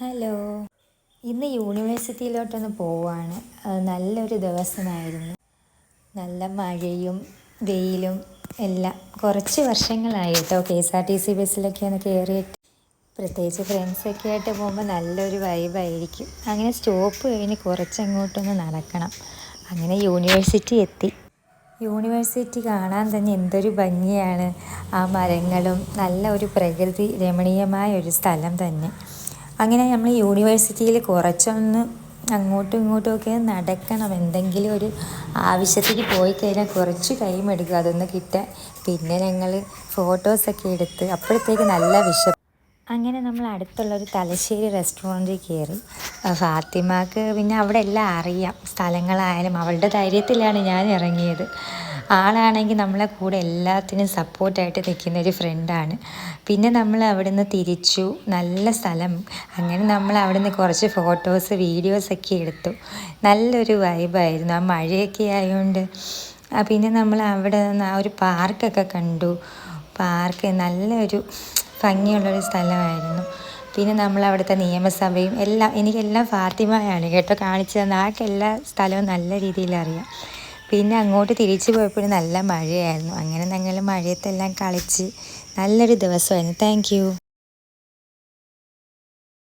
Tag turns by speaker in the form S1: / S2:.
S1: Hello. ഇന്ന് യൂണിവേഴ്സിറ്റിയിലോട്ടൊന്ന് പോവാണ്. നല്ലൊരു ദിവസമായിരുന്നു. നല്ല മഴയും വെയിലും എല്ലാം. കുറച്ച് വർഷങ്ങളായി കേട്ടോ K S R T C ബസ്സിലൊക്കെ ഒന്ന് കയറിയിട്ട്. പ്രത്യേകിച്ച് ഫ്രണ്ട്സൊക്കെ ആയിട്ട് പോകുമ്പോൾ നല്ലൊരു വൈബായിരിക്കും. അങ്ങനെ സ്റ്റോപ്പ് കഴിഞ്ഞ് കുറച്ചങ്ങോട്ടൊന്ന് നടക്കണം. അങ്ങനെ യൂണിവേഴ്സിറ്റി എത്തി. യൂണിവേഴ്സിറ്റി കാണാൻ തന്നെ എന്തൊരു ഭംഗിയാണ്. ആ മരങ്ങളും നല്ല ഒരു പ്രകൃതി രമണീയമായ ഒരു സ്ഥലം തന്നെ. അങ്ങനെ നമ്മൾ യൂണിവേഴ്സിറ്റിയിൽ കുറച്ചൊന്ന് അങ്ങോട്ടും ഇങ്ങോട്ടും ഒക്കെ നടക്കണം. എന്തെങ്കിലും ഒരു ആവശ്യത്തിന് പോയി കഴിഞ്ഞാൽ കുറച്ച് ടൈം എടുക്കും. അതൊന്ന് കിട്ടാൻ. പിന്നെ ഞങ്ങൾ ഫോട്ടോസൊക്കെ എടുത്ത് അപ്പോഴത്തേക്ക് നല്ല വിശപ്പ് അങ്ങനെ നമ്മൾ അടുത്തുള്ള ഒരു തലശ്ശേരി റെസ്റ്റോറന്റിൽ കയറി. ഫാത്തിമാക്ക് പിന്നെ അവിടെ എല്ലാം അറിയാം. സ്ഥലങ്ങളായാലും അവളുടെ ധൈര്യത്തിലാണ് ഞാൻ ഇറങ്ങിയത്. ആളാണെങ്കിൽ നമ്മളെ കൂടെ എല്ലാത്തിനും സപ്പോർട്ടായിട്ട് നിൽക്കുന്ന ഒരു ഫ്രണ്ടാണ് പിന്നെ നമ്മൾ അവിടെ നിന്ന് തിരിച്ചു. നല്ല സ്ഥലം. അങ്ങനെ നമ്മൾ അവിടെ നിന്ന് കുറച്ച് ഫോട്ടോസ് വീഡിയോസൊക്കെ എടുത്തു. നല്ലൊരു വൈബായിരുന്നു ആ മഴയൊക്കെ ആയതുകൊണ്ട് പിന്നെ നമ്മൾ അവിടെ നിന്ന് ആ ഒരു പാർക്കൊക്കെ കണ്ടു. പാർക്ക് നല്ലൊരു ഭംഗിയുള്ളൊരു സ്ഥലമായിരുന്നു. പിന്നെ നമ്മൾ അവിടുത്തെ നിയമസഭയും എല്ലാം എനിക്കെല്ലാം ഫാത്തിമയാണ് കേട്ടോ കാണിച്ചു തന്നെ ആൾക്ക് എല്ലാ സ്ഥലവും നല്ല രീതിയിൽ അറിയാം. പിന്നെ അങ്ങോട്ട് തിരിച്ചു പോയപ്പോഴും നല്ല മഴയായിരുന്നു. അങ്ങനെ ഞങ്ങൾ മഴയത്തെല്ലാം കളിച്ച് നല്ലൊരു ദിവസമായിരുന്നു. താങ്ക്